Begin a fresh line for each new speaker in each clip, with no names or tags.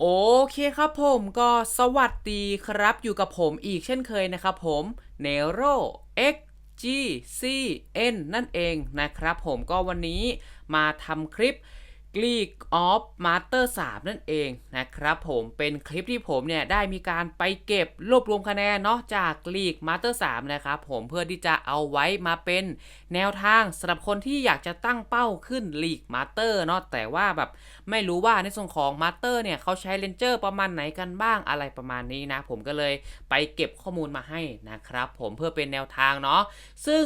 โอเคครับผมก็สวัสดีครับอยู่กับผมอีกเช่นเคยนะครับผม Nero X G C N นั่นเองนะครับผมก็วันนี้มาทำคลิป League of Master 3 นั่นเองนะครับผมเป็นคลิปที่ผมเนี่ยได้มีการไปเก็บรวบรวมคะแนนเนาะจาก League Master 3 นะครับผมเพื่อที่จะเอาไว้มาเป็นแนวทางสำหรับคนที่อยากจะตั้งเป้าขึ้น League Master เนาะแต่ว่าแบบไม่รู้ว่าในส่วนของ Master เนี่ยเขาใช้เลนเจอร์ประมาณไหนกันบ้างอะไรประมาณนี้นะ ผมก็เลยไปเก็บข้อมูลมาให้นะครับผมเพื่อเป็นแนวทางเนาะซึ่ง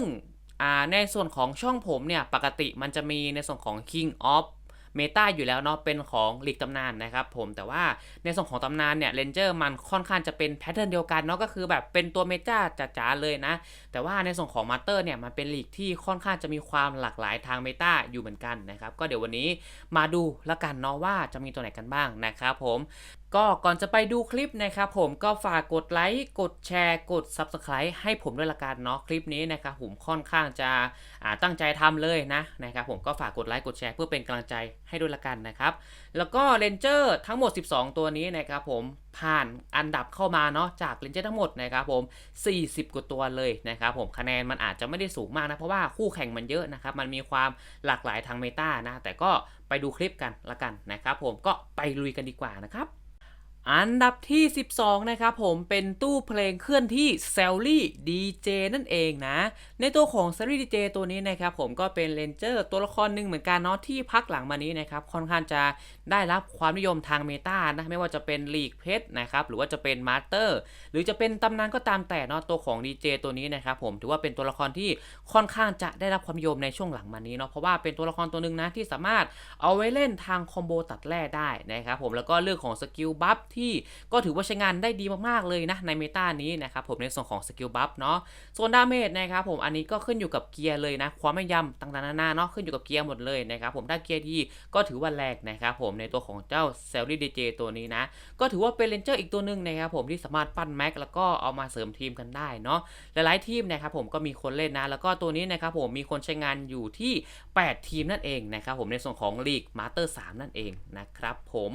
ในส่วนของช่องผมเนี่ยปกติมันจะมีในส่วนของ King of เมตาอยู่แล้วเนาะเป็นของลีกตำนานนะครับผมแต่ว่าในส่วนของตำนานเนี่ยเรนเจอร์มันค่อนข้างจะเป็นแพทเทิร์นเดียวกันเนาะก็คือแบบเป็นตัวเมตาจ๋าๆเลยนะ แต่ว่าในส่วนของมาสเตอร์เนี่ยมันเป็นลีกที่ค่อนข้างจะมีความหลากหลายทางเมตาอยู่เหมือนกันนะครับก็เดี๋ยววันนี้มาดูละกันเนาะว่าจะมีตัวไหนกันบ้างนะครับผม ก็ก่อนจะไปดูคลิปนะครับผมก็ฝากกดไลค์กดแชร์กด Subscribe ให้ผมด้วยละกันเนาะคลิปนี้นะครับผมค่อนข้างจะตั้งใจทำเลยนะนะครับผมก็ฝากกดไลค์กดแชร์เพื่อเป็นกำลังใจให้ด้วยละกันนะครับแล้วก็เลนเจอร์ทั้งหมด 12 ตัวนี้นะครับผมผ่านอันดับเข้ามาเนาะจากเลนเจอร์ทั้งหมดนะครับผม 40 กว่าตัวเลยนะครับผมคะแนนมันอาจจะไม่ได้สูงมากนะ เพราะว่าคู่แข่งมันเยอะนะครับ มันมีความหลากหลายทางเมตานะ แต่ก็ไปดูคลิปกันละกันนะครับผมก็ไปลุยกันดีกว่านะครับ อันดับที่ 12 นะครับผมเป็นตู้เพลงเคลื่อนที่ s a l l y DJ นั่นเองนะ ในตัวของ s a l l y DJ ตัวนี้นะครับผมก็เป็นเลนเจอร์ตัวละครหนึ่งเหมือนกันเนาะที่พักหลังมานี้นะครับค่อนข้างจะ ได้รับความนิยมทางเมตานะไม่ว่าจะเป็นลีกเพชรนะครับหรือว่าจะเป็นมาสเตอร์หรือจะเป็นตำนานก็ตามแต่เนาะตัวของ DJ ตัวนี้นะครับผมถือว่าเป็นตัวละครที่ค่อนข้างจะได้รับความนิยมในช่วงหลังมานี้เนาะเพราะว่าเป็นตัวละครตัวหนึ่งนะที่สามารถเอาไว้เล่นทางคอมโบตัดแร่ได้นะครับผมแล้วก็เรื่องของสกิลบัฟที่ก็ถือว่าใช้งานได้ดีมากๆเลยนะในเมตานี้นะครับผมในส่วนของสกิลบัฟเนาะส่วนดาเมจนะครับผมอันนี้ก็ขึ้นอยู่กับเกียร์เลยนะความไม่นยำต่างๆนานาเนาะขึ้นอยู่กับเกียร์หมดเลยนะครับผมถ้าเกียร์ดีก็ถือว่าแรงนะครับผมในตัวของเจ้าเซลลี่ดีเจตัวนี้นะ ก็ถือว่าเป็นเลนเจอร์อีกตัวหนึ่งนะครับผมที่สามารถปั้นแม็กแล้วก็เอามาเสริมทีมกันได้เนาะหลายๆทีมนะครับผมก็มีคนเล่นนะ แล้วก็ตัวนี้นะครับผมมีคนใช้งานอยู่ที่ 8 ทีมนั่นเองนะครับผมในส่วนของลีกมาสเตอร์3นั่นเองนะครับผม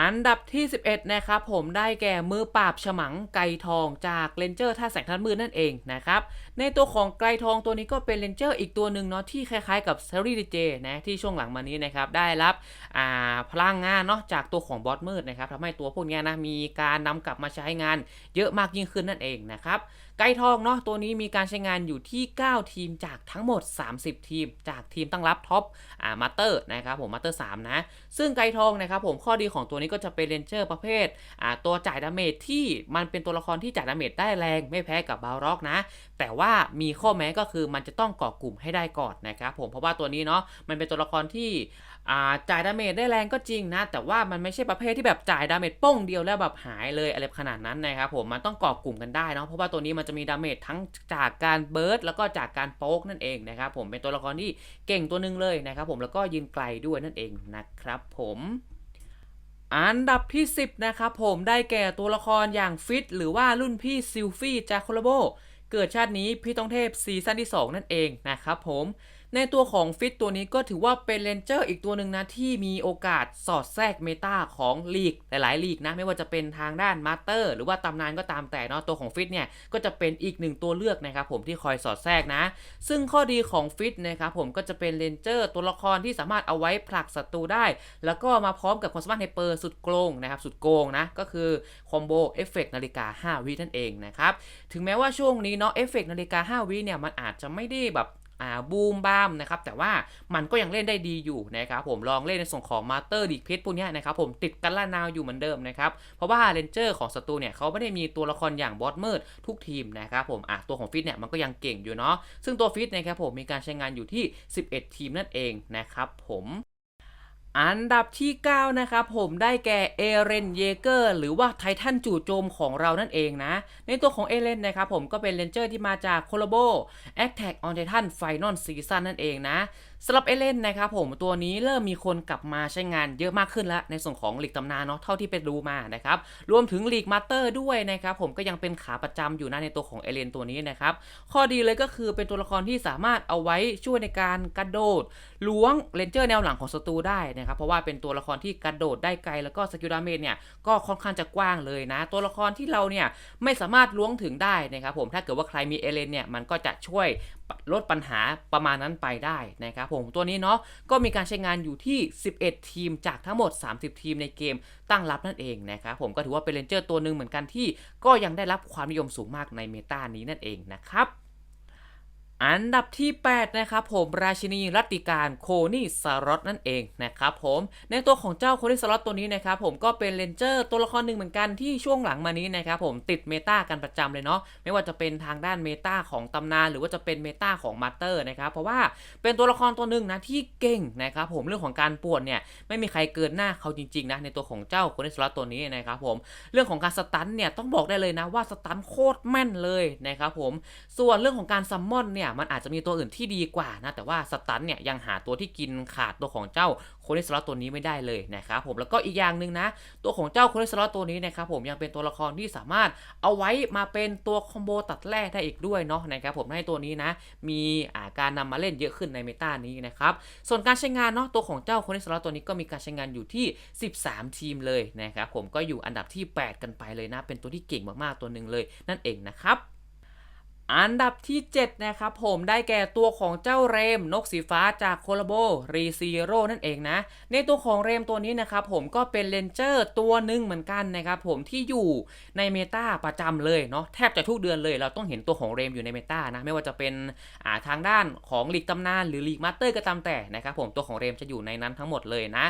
อันดับที่ 11 นะครับผมได้แก่มือปราบฉมังไกรทองจากเลนเจอร์ท่าแสงทันมือนั่นเองนะครับ ในตัวของไกรทองตัวนี้ก็เป็นเลนเจอร์อีกตัวหนึ่งเนาะที่คล้ายๆกับเซรีดีเจนะที่ช่วงหลังมานี้นะครับได้รับพลังงานเนาะจากตัวของบอสมืดนะครับทำให้ตัวพวกนี้นะมีการนำกลับมาใช้งานเยอะมากยิ่งขึ้นนั่นเองนะครับไก่ทองเนาะตัวนี้มีการใช้งานอยู่ที่ 9 ทีมจากทั้งหมด 30 ทีม จากทีมตั้งรับท็อปอ่ามาเตอร์นะครับผมมาเตอร์3นะ ซึ่งไก่ทองนะครับผมข้อดีของตัวนี้ก็จะเป็นเรนเจอร์ประเภทอ่าตัวจ่ายดาเมจที่มันเป็นตัวละครที่จ่ายดาเมจได้แรงไม่แพ้กับบาร็อกนะ แต่ว่ามีข้อแม้ก็คือมันจะต้องเกาะกลุ่มให้ได้ก่อนนะครับผมเพราะว่าตัวนี้เนาะมันเป็นตัวละครที่จ่ายดาเมจได้แรงก็จริงนะ แต่ว่ามันไม่ใช่ประเภทที่แบบจ่ายดาเมจโป้งเดียวแล้วแบบหายเลยอะไรขนาดนั้นนะครับผมมันต้องเกาะกลุ่มกันได้เนาะเพราะว่าตัวนี้มันจะมีดาเมจทั้งจากการเบิร์ดแล้วก็จากการโป๊กนั่นเองนะครับผมเป็นตัวละครที่เก่งตัวหนึงเลยนะครับผมแล้วก็ยืนไกลด้วยนั่นเองนะครับผมอันดับที่ 10 นะครับผมได้แก่ตัวละครอย่างฟิตหรือว่ารุ่นพี่ซิลฟี่จากโคลโบ เกิดชาตินี้พี่ต้องเทพซีซั่นที่ 2 นั่นเองนะครับผม ในตัวของฟิตตัวนี้ก็ถือว่าเป็นเลนเจอร์อีกตัวหนึ่งนะ ที่มีโอกาสสอดแทรกเมตาของลีกหลายๆลีกนะ ไม่ว่าจะเป็นทางด้านมาสเตอร์ หรือว่าตำนานก็ตามแต่เนาะตัวของฟิตเนี่ย ก็จะเป็นอีกหนึ่งตัวเลือกนะครับผมที่คอยสอดแทรกนะ ซึ่งข้อดีของฟิตนะครับผมก็จะเป็นเลนเจอร์ตัวละครที่สามารถเอาไว้ผลักศัตรูได้ แล้วก็มาพร้อมกับความสามารถไฮเปอร์สุดโกงนะครับสุดโกงนะก็คือคอมโบเอฟเฟกนาฬิกา 5 วินั่นเองนะครับถึงแม้ว่าช่วงนี้เนาะเอฟเฟกนาฬิกา 5 วิเนี่ยมันอาจจะไม่ได้แบบ บูมบ้ามนะครับแต่ว่ามันก็ยังเล่นได้ดีอยู่นะครับผมลองเล่นในส่วนของมาเตอร์ดีเพชรพวกเนี้ยนะครับผมติดกันล่านาวอยู่เหมือนเดิมนะครับเพราะว่าเรนเจอร์ของศัตรูเนี่ยเขาไม่ได้มีตัวละครอย่างบอสเมิร์ดทุกทีมนะครับผมอะตัวของฟิตเนี่ยมันก็ยังเก่งอยู่เนาะซึ่งตัวฟิตนะครับผมมีการใช้งานอยู่ที่ 11 ทีมนั่นเองนะครับผม อันดับที่ 9 นะครับผมได้แก่เอเรนเยเกอร์หรือว่าไททันจู่โจมของเรานั่นเองนะ ในตัวของเอเรนนะครับผมก็เป็นเลนเจอร์ที่มาจากโคโลโบแอคแท็กออนไททันไฟนอลซีซั่นนั่นเองนะ สำหรับเอเลนนะครับผมตัวนี้เริ่มมีคนกลับมาใช้งานเยอะมากขึ้นแล้วในส่วนของลีกตำนานเนาะเท่าที่ไปดูมานะครับรวมถึงลีกมาสเตอร์ด้วยนะครับผมก็ยังเป็นขาประจำอยู่นะในตัวของเอเลนตัวนี้นะครับข้อดีเลยก็คือเป็นตัวละครที่สามารถเอาไว้ช่วยในการกระโดดล้วงเลนเจอร์แนวหลังของศัตรูได้นะครับเพราะว่าเป็นตัวละครที่กระโดดได้ไกลแล้วก็สกิลดาเมจเนี่ยก็ค่อนข้างจะกว้างเลยนะ ตัวละครที่เราเนี่ยไม่สามารถล้วงถึงได้นะครับผมถ้าเกิดว่าใครมีเอเลนเนี่ยมันก็จะช่วย ลดปัญหาประมาณนั้นไปได้นะครับผมตัวนี้เนาะก็มีการใช้งานอยู่ที่ 11 ทีมจากทั้งหมด 30 ทีมในเกมตั้งรับนั่นเองนะครับผมก็ถือว่าเป็นเลนเจอร์ตัวหนึ่งเหมือนกันที่ ก็ยังได้รับความนิยมสูงมากในเมตานี้นั่นเองนะครับ อันดับที่ 8 นะครับผมราชินีรัตติการโคนี่สารอตนั่นเองนะครับผมในตัวของเจ้าโคนี่สารอตตัวนี้นะครับผมก็เป็นเลนเจอร์ตัวละครหนึ่งเหมือนกันที่ช่วงหลังมานี้นะครับผมติดเมตากันประจำเลยเนาะไม่ว่าจะเป็นทางด้านเมตาของตำนาน หรือว่าจะเป็นเมตาของมาสเตอร์นะครับเพราะว่าเป็นตัวละครตัวหนึ่งนะที่เก่งนะครับผมเรื่องของการปวดเนี่ยไม่มีใครเกินหน้าเขาจริงๆนะในตัวของเจ้าโคนี่สารอตตัวนี้นะครับผมเรื่องของการสตันเนี่ยต้องบอกได้เลยนะว่าสตันโคตรแม่นเลยนะครับผมส่วนเรื่องของการซัมมอนเนี่ยมันอาจจะมีตัวอื่นที่ดีกว่านะแต่ว่าสตันเนี่ยยังหาตัวที่กินขาดตัวของเจ้าโคเนสเลอตตัวนี้ไม่ได้เลยนะครับผมแล้วก็อีกอย่างหนึ่งนะ ตัวของเจ้าโคเนสเลอตตัวนี้นะครับผมยังเป็นตัวละครที่สามารถเอาไว้มาเป็นตัวคอมโบตัดแร่ได้อีกด้วยเนาะนะครับผมให้ตัวนี้นะ มีาการนำมาเล่นเยอะขึ้นในเมตานี้นะครับส่วนการใช้งานเนาะตัวของเจ้าโคเนสเลอตตัวนี้ก็มีการใช้งานอยู่ที่ 13 ทีมเลยนะครับผมก็อยู่อันดับที่ 8 กันไปเลยนะ เป็นตัวที่เก่งมากๆตัวหนึ่งเลยนั่นเองนะครับ อันดับที่ 7 นะครับผมได้แก่ตัวของเจ้าเรมนกสีฟ้าจากโคลาโบรีซีโร่นั่นเองนะ ในตัวของเรมตัวนี้นะครับผมก็เป็นเลนเจอร์ตัวหนึ่งเหมือนกันนะครับผมที่อยู่ในเมตาประจำเลยเนาะแทบจะทุกเดือนเลย เราต้องเห็นตัวของเรมอยู่ในเมตานะไม่ว่าจะเป็นอ่าทางด้านของลีกตำนานหรือลีกมาสเตอร์ก็ตามแต่นะครับผมตัวของเรมจะอยู่ในนั้นทั้งหมดเลยนะ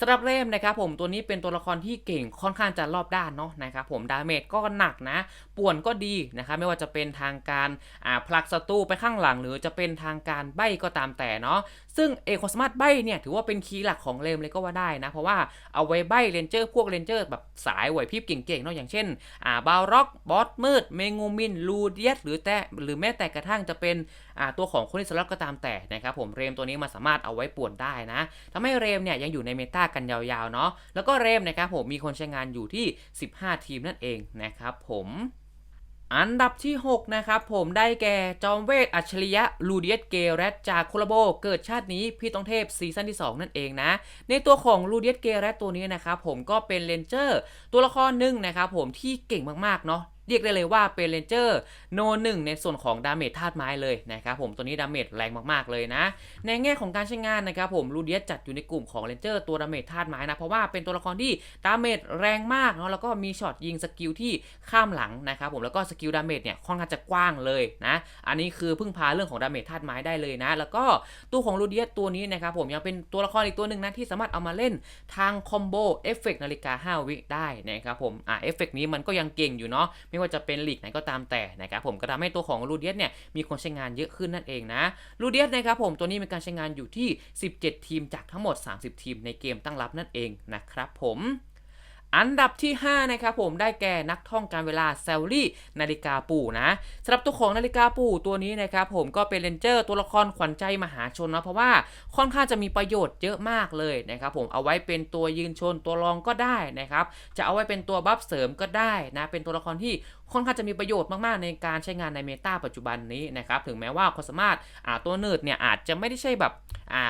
สำหรับเรมนะครับผมตัวนี้เป็นตัวละครที่เก่งค่อนข้างจะรอบด้านเนาะนะครับผมดาเมจก็หนักนะป่วนก็ดีนะครับไม่ว่าจะเป็นทางการอ่าผลักศัตรูไปข้างหลัง หรือจะเป็นทางการใบ้ก็ตามแต่เนาะซึ่งเอโคสมาร์ทใบ้เนี่ยถือว่าเป็นคีย์หลักของเลมเลยก็ว่าได้นะ เพราะว่าเอาไว้ใบ้เรนเจอร์พวกเรนเจอร์แบบสายไหวพริบเก่งๆเนาะอย่างเช่นอ่าบาร็อกบอสมืดเมงูมินลูเดียสหรือแต่หรือแม้แต่กระทั่งจะเป็นอ่าตัวของคนที่สลับก็ตามแต่นะครับผมเรมตัวนี้มันสามารถเอาไว้ป่วนได้นะทำให้เรมเนี่ยยังอยู่ในเมตากันยาวๆเนาะแล้วก็เรมนะครับผมมีคนใช้งานอยู่ที่ 15 ทีมนั่นเองนะครับผม อันดับที่ 6 นะครับผมได้แก่จอมเวทอัจฉริยะลูเดียสเกเรตจากโคลโบเกิดชาตินี้พี่ต้องเทพซีซั่นที่ 2 นั่นเองนะ ในตัวของลูเดียสเกเรตตัวนี้นะครับผมก็เป็นเลนเจอร์ตัวละครหนึ่งนะครับผมที่เก่งมากๆเนาะ เรียกได้เลยว่าเป็นเลนเจอร์โนหนึ่งในส่วนของดาเมจธาตุไม้เลยนะครับผมตัวนี้ดาเมจแรงมากๆเลยนะ ในแง่ของการใช้งานนะครับผมลูเดียสจัดอยู่ในกลุ่มของเลนเจอร์ตัวดาเมจธาตุไม้นะเพราะว่าเป็นตัวละครที่ดาเมจแรงมากเนาะแล้วก็มีช็อตยิงสกิลที่ข้ามหลังนะครับผมแล้วก็สกิลดาเมจเนี่ยค่อนข้างจะกว้างเลยนะอันนี้คือพึ่งพาเรื่องของดาเมจธาตุไม้ได้เลยนะ แล้วก็ตัวของลูเดียสตัวนี้นะครับผมยังเป็นตัวละครอีกตัวหนึ่งนะที่สามารถเอามาเล่นทางคอมโบเอฟเฟกนาฬิกา 5 วิได้นะครับผมอ่าเอฟเฟกนี้มันก็ยังเก่งอยู่เนาะไม่ว่าจะเป็นลีกไหนก็ตามแต่นะครับผมก็ทำให้ตัวของลูเดียสเนี่ยมีคนใช้งานเยอะขึ้นนั่นเองนะลูเดียสนะครับผมตัวนี้มีการใช้งานอยู่ที่ 17 ทีมจากทั้งหมด 30 ทีมในเกมตั้งรับนั่นเองนะครับผม อันดับที่ 5 นะครับผมได้แก่นักท่องการเวลาเซลลี่นาฬิกาปู่นะสำหรับตัวของนาฬิกาปู่ตัวนี้นะครับผมก็เป็นเลนเจอร์ตัวละครขวัญใจมหาชนนะเพราะว่าค่อนข้างจะมีประโยชน์เยอะมากเลยนะครับผมเอาไว้เป็นตัวยืนชนตัวรองก็ได้นะครับจะเอาไว้เป็นตัวบัฟเสริมก็ได้นะเป็นตัวละครที่ ค่อนข้างจะมีประโยชน์มากๆ ในการใช้งานในเมตาปัจจุบันนี้นะครับถึงแม้ว่าความสามารถตัวเนิร์ดเนี่ยอาจจะไม่ได้ใช่แบบ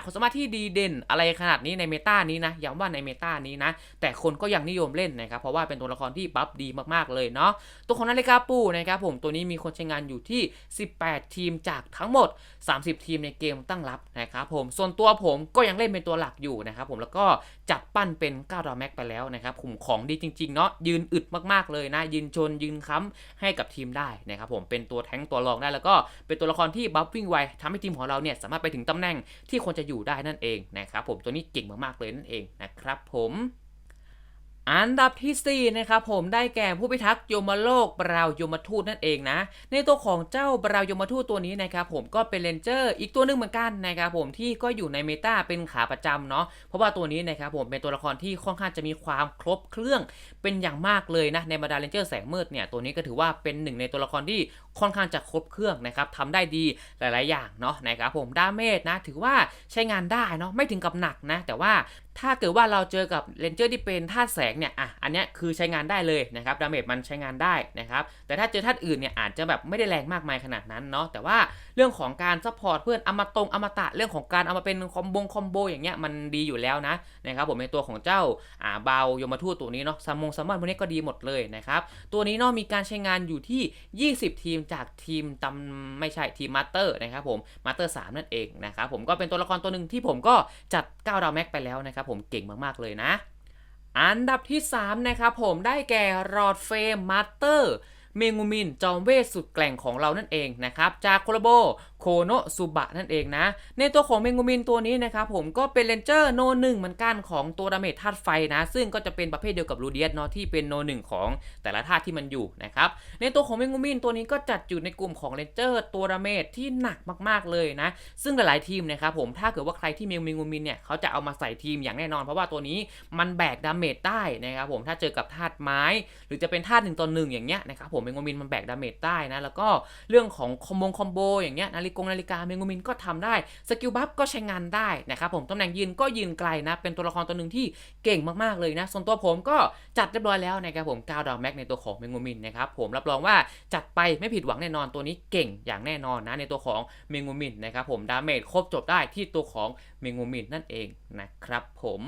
ความสามารถที่ดีเด่นอะไรขนาดนี้ในเมตานี้นะย้ำว่าในเมตานี้นะ แต่คนก็ยังนิยมเล่นนะครับเพราะว่าเป็นตัวละครที่บัฟดีมากๆเลยเนาะตัวของนาฬิกาปูนะครับผมตัวนี้มีคนใช้งานอยู่ที่ 18 ทีมจากทั้งหมด 30 ทีมในเกมตั้งรับนะครับผมส่วนตัวผมก็ยังเล่นเป็นตัวหลักอยู่นะครับผมแล้วก็จัดปั้นเป็น9ดาวแม็กไปแล้วนะครับผมของดีจริงๆเนาะยืนอึดมากๆเลยนะยืนชนยืนค้ำให้กับทีมได้นะครับผมเป็นตัวแท้งตัวรองได้แล้วก็เป็นตัวละครที่บัฟวิ่งไวทำให้ทีมของเราเนี่ยสามารถไปถึงตำแหน่งที่ควรจะอยู่ได้นั่นเองนะครับผมตัวนี้เก่งมากๆเลยนั่นเองนะครับผม อันดับที่ 4 นะครับผมได้แก่ผู้พิทักษ์ยมโลกบราวยมทูตนั่นเองนะ ในตัวของเจ้าบราวยมทูตตัวนี้นะครับผมก็เป็นเลนเจอร์อีกตัวหนึงเหมือนกันนะครับผมที่ก็อยู่ในเมตาเป็นขาประจำเนาะเพราะว่าตัวนี้นะครับผมเป็นตัวละครที่ค่อนข้างจะมีความครบเครื่องเป็นอย่างมากเลยนะในบรรดาเลนเจอร์แสงมืดเนี่ยตัวนี้ก็ถือว่าเป็นหนึ่งในตัวละครที่ ค่อนข้างจะครบเครื่องนะครับทำได้ดีหลาย ๆ อย่างเนาะนะครับผมดาเมจนะถือว่าใช้งานได้เนาะไม่ถึงกับหนักนะแต่ว่าถ้าเกิดว่าเราเจอกับเลนเจอร์ที่เป็นธาตุแสงเนี่ย อะ อันเนี้ยคือใช้งานได้เลยนะครับ ดาเมจมันใช้งานได้นะครับ แต่ถ้าเจอธาตุอื่นเนี่ยอาจจะแบบไม่ได้แรงมากมายขนาดนั้นเนาะ แต่ว่าเรื่องของการซัพพอร์ตเพื่อนอมตรงอมตะเรื่องของการเอามาเป็นคอมบงคอมโบอย่างเงี้ยมันดีอยู่แล้วนะนะครับผมในตัวของเจ้าอ่าเบายมทูตตัวนี้เนาะซัมมงซัมมอนพวกนี้ก็ดีหมดเลยนะครับ ตัวนี้เนาะมีการใช้งานอยู่ที่ 20 ทีมจากทีมตำไม่ใช่ทีมมาสเตอร์นะครับผมมาสเตอร์สนั่นเองนะครับผมก็เป็นตัวละครตัวหนึ่งที่ผมก็จัด9ดาวแม็กไปแล้วนะครับผมเก่งมากๆเลยนะ อันดับที่ 3 นะครับผมได้แก่รอดเฟมมาสเตอร์เมงูมินจอมเวทสุดแกล่งของเรานั่นเองนะครับจากโคโลโบโคโนซุบะนั่นเองนะ ในตัวของเมงูมินตัวนี้นะครับผมก็เป็นเลนเจอร์โนหนึ่งเหมือนกันของตัวดาเมจธาตุไฟนะ ซึ่งก็จะเป็นประเภทเดียวกับรูเดียสเนาะที่เป็นโนหนึ่งของแต่ละธาตุที่มันอยู่นะครับในตัวของเมงูมินตัวนี้ก็จัดอยู่ในกลุ่มของเลนเจอร์ตัวดาเมจที่หนักมากๆเลยนะ ซึ่งหลายๆทีมนะครับผมถ้าเกิดว่าใครที่มีเมงูมินเนี่ยเขาจะเอามาใส่ทีมอย่างแน่นอน เพราะว่าตัวนี้มันแบกดาเมจได้นะครับผมถ้าเจอกับธาตุไม้ หรือจะเป็นธาตุหนึ่งต่อหนึ่งอย่างเงี้ยนะครับผมเมงูมินมันแบกดาเมจได้นะแล้วก็เรื่องของคอมบงคอมโบอย่างเงี้ยนาฬิกงนาฬิกาเมงูมินก็ทำได้สกิลบัฟก็ใช้งานได้นะครับผมตำแหน่งยืนก็ยืนไกลนะ เป็นตัวละครตัวหนึ่งที่เก่งมากๆเลยนะ ส่วนตัวผมก็จัดเรียบร้อยแล้วนะครับผม9ดาวแม็กในตัวของเมงูมินนะครับผมรับรองว่าจัดไปไม่ผิดหวังแน่นอนตัวนี้เก่งอย่างแน่นอนนะในตัวของเมงูมินนะครับผมดาเมจครบจบได้ที่ตัวของเมงูมินนั่นเองนะครับผม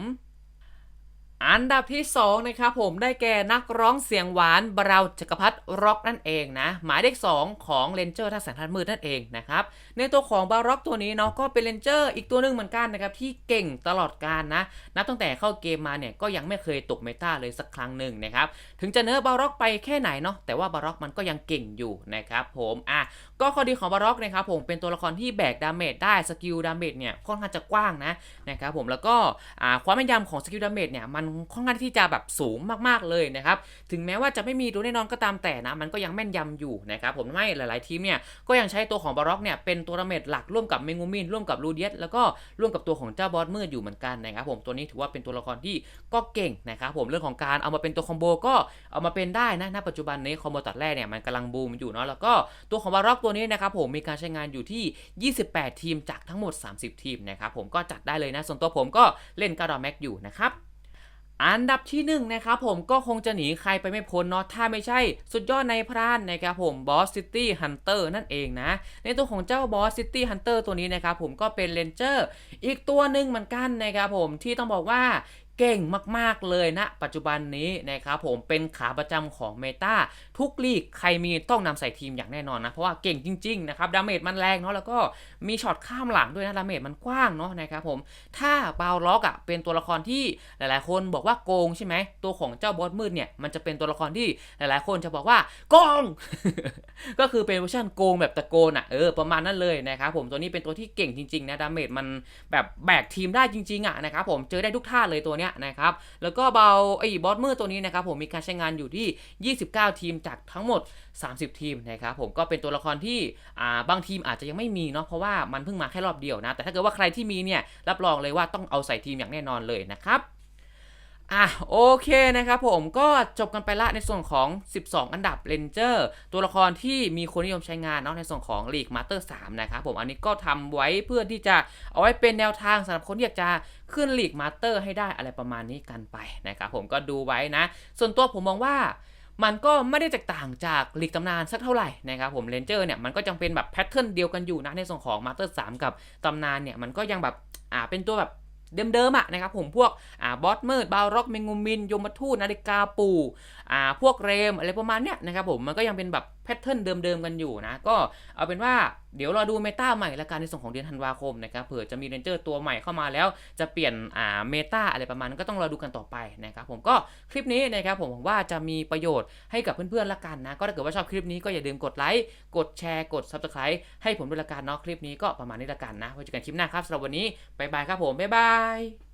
อันดับที่ 2 นะครับผมได้แก่นักร้องเสียงหวานบราวจักรพัฒร็อกนั่นเองนะ หมายเลข 2 ของเลนเจอร์ทักษะทันมืดนั่นเองนะครับ ในตัวของบาร็อกตัวนี้เนาะก็เป็นเลนเจอร์อีกตัวหนึ่งเหมือนกันนะครับ ที่เก่งตลอดการนะ นับตั้งแต่เข้าเกมมาเนี่ยก็ยังไม่เคยตกเมตาเลยสักครั้งหนึ่งนะครับ ถึงจะเนื้อบาร็อกไปแค่ไหนเนาะแต่ว่าบาร็อกมันก็ยังเก่งอยู่นะครับผมอะก็ข้อดีของบาร็อกนะครับผมเป็นตัวละครที่แบกดาเมจได้สกิลดาเมจเนี่ยค่อนข้างจะกว้างนะนะครับผมแล้วก็ความแม่นยำของสกิลดาเมจเนี่ยมันค่อนข้างที่จะแบบสูงมากๆเลยนะครับ ถึงแม้ว่าจะไม่มีตัวแน่นอนก็ตามแต่นะ มันก็ยังแม่นยำอยู่นะครับผมทำให้หลายๆทีมเนี่ยก็ยังใช้ตัวของบาร็อกเนี่ยเป็นตัวดาเมจหลักร่วมกับเมงูมินร่วมกับลูเดียสแล้วก็ร่วมกับตัวของเจ้าบอสมืดอยู่เหมือนกันนะครับผมตัวนี้ถือว่าเป็นตัวละครที่ก็เก่งนะครับผมเรื่องของการเอามาเป็นตัวคอมโบก็เอามาเป็นได้นะณปัจจุบันนี้คอมโบตัดแรกเนี่ยมันกำลังบูมอยู่เนาะแล้วก็ตัวของบาร็อกตัวนี้นะครับผมมีการใช้งานอยู่ที่ 28 ทีมจากทั้งหมด 30 ทีมนะครับผมก็จัดได้เลยนะส่วนตัวผมก็เล่นกาดแม็กอยู่นะครับ อันดับที่1นงนะครับผมก็คงจะหนีใครไปไม่พ้นเนาะถ้าไม่ใช่สุดยอดในพรานนะครับผมบอสซิตี้ฮันเตอร์นั่นเองนะ ในตัวของเจ้าบอสซิตี้ฮันเตอร์ตัวนี้นะครับผมก็เป็นเลนเจอร์อีกตัวหนึ่งเหมือนกันนะครับผมที่ต้องบอกว่า เก่งมากๆเลยนะ ปัจจุบันนี้นะครับผมเป็นขาประจำของเมตาทุกลีกใครมีต้องนำใส่ทีมอย่างแน่นอนนะ เพราะว่าเก่งจริงๆนะครับดาเมจมันแรงเนาะแล้วก็มีช็อตข้ามหลังด้วยนะดาเมจมันกว้างเนาะนะครับผมถ้าบาวล็อกอะเป็นตัวละครที่หลายๆ คนบอกว่าโกงใช่ไหมตัวของเจ้าบอสมืดเนี่ยมันจะเป็นตัวละครที่หลายๆ คนจะบอกว่าโกงก็คือเป็นเวอร์ชันโกงแบบตะโกนอะเออประมาณนั้นเลยนะครับผมตัวนี้เป็นตัวที่เก่งจริงๆนะดาเมจมันแบบแบกทีมได้จริงๆอะนะครับผมเจอได้ทุกท่าเลยตัวเนี้ยนะครับ แล้วก็เบาไอ้บอสมืดตัวนี้นะครับผมมีการใช้งานอยู่ที่ 29 ทีมจากทั้งหมด 30 ทีมนะครับผมก็เป็นตัวละครที่อ่าบางทีมอาจจะยังไม่มีเนาะเพราะว่ามันเพิ่งมาแค่รอบเดียวนะ แต่ถ้าเกิดว่าใครที่มีเนี่ยรับรองเลยว่าต้องเอาใส่ทีมอย่างแน่นอนเลยนะครับ อะโอเคนะครับผมก็จบกันไปละในส่วนของ 12 อันดับเลนเจอร์ตัวละครที่มีคนนิยมใช้งานเนาะในส่วนของลีกมาสเตอร์3นะครับผมอันนี้ก็ทำไว้เพื่อที่จะเอาไว้เป็นแนวทางสำหรับคนที่อยากจะขึ้นลีกมาสเตอร์ให้ได้อะไรประมาณนี้กันไปนะครับผมก็ดูไว้นะ ส่วนตัวผมมองว่ามันก็ไม่ได้แตกต่างจากลีกตำนานสักเท่าไหร่นะครับผมเลนเจอร์เนี่ยมันก็ยังเป็นแบบแพทเทิร์นเดียวกันอยู่นะในส่วนของมาสเตอร์3กับตำนานเนี่ยมันก็ยังแบบอ่าเป็นตัวแบบ เดิมๆอะนะครับผมพวกอ่าบอสเมอร์บาร็อกเมงูมิน ยมทูตนาฬิกาปู่อ่าพวกเรมอะไรประมาณเนี้ยนะครับผมมันก็ยังเป็นแบบ ทเทิร์นเดิมๆกันอยู่นะ ก็เอาเป็นว่าเดี๋ยวเราดูเมตาใหม่ละกันในส่วนของเดือนธันวาคมนะครับเผื่อจะมีเรนเจอร์ตัวใหม่เข้ามาแล้ว จะเปลี่ยนอ่าเมตาอะไรประมาณนั้นก็ต้องรอดูกันต่อไปนะครับผมก็คลิปนี้นะครับผมหวังว่าจะมีประโยชน์ให้กับเพื่อนๆละกันนะ ก็ถ้าเกิดว่าชอบคลิปนี้ก็อย่าลืมกดไลค์กดแชร์กด subscribe ให้ผมด้วยละกันเนาะคลิปนี้ก็ประมาณนี้ละกันนะไว้เจอกันคลิปหน้าครับสำหรับวันนี้บ๊ายบายครับผมบ๊ายบาย